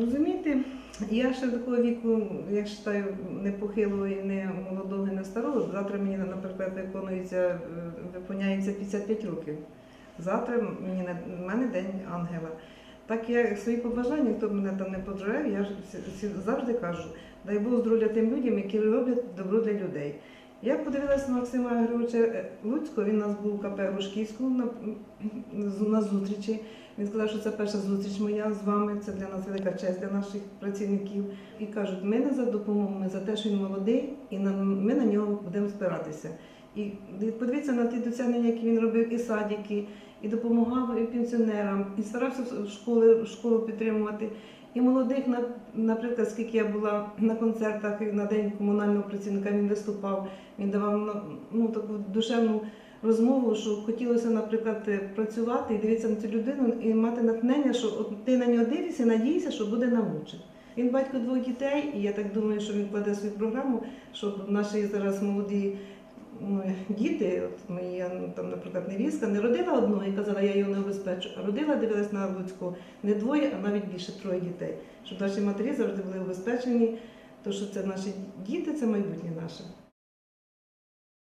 Розумієте, я ще такого віку, я вважаю, не похилого і не молодого, і не старого. Завтра мені, наприклад, виконується, е, виповняється 55 років. Завтра мені на мене день ангела. Так я свої побажання, хто мене там не поджурив, я завжди кажу, дай Бог здоров'я тим людям, які роблять добро для людей. Я подивилася на Максима Григоровича е, Луцького, він у нас був у КП Грушківському на, на зустрічі. Він сказав, що це перша зустріч моя з вами, це для нас велика честь для наших працівників. І кажуть, ми не за допомогу, ми за те, що він молодий, і ми на нього будемо спиратися. І подивіться на ті досягнення, які він робив і садики, і допомагав і пенсіонерам, і старався школи, школу підтримувати. І молодих, на- наприклад, скільки я була на концертах і на день комунального працівника, він виступав, він давав ну, ну, таку душевну розмову, що хотілося, наприклад, працювати і дивитися на цю людину і мати натхнення, що ти на нього дивишся і надієшся, що буде научить. Він батько двох дітей, і я так думаю, що він кладе свою програму, щоб наші зараз молоді діти, от моя ну, там, наприклад, невістка, не родила одного і казала, я його не обезпечу, а родила, дивилась на Луцьку не двоє, а навіть більше троє дітей. Щоб наші матері завжди були обезпечені, тому що це наші діти, це майбутнє наше.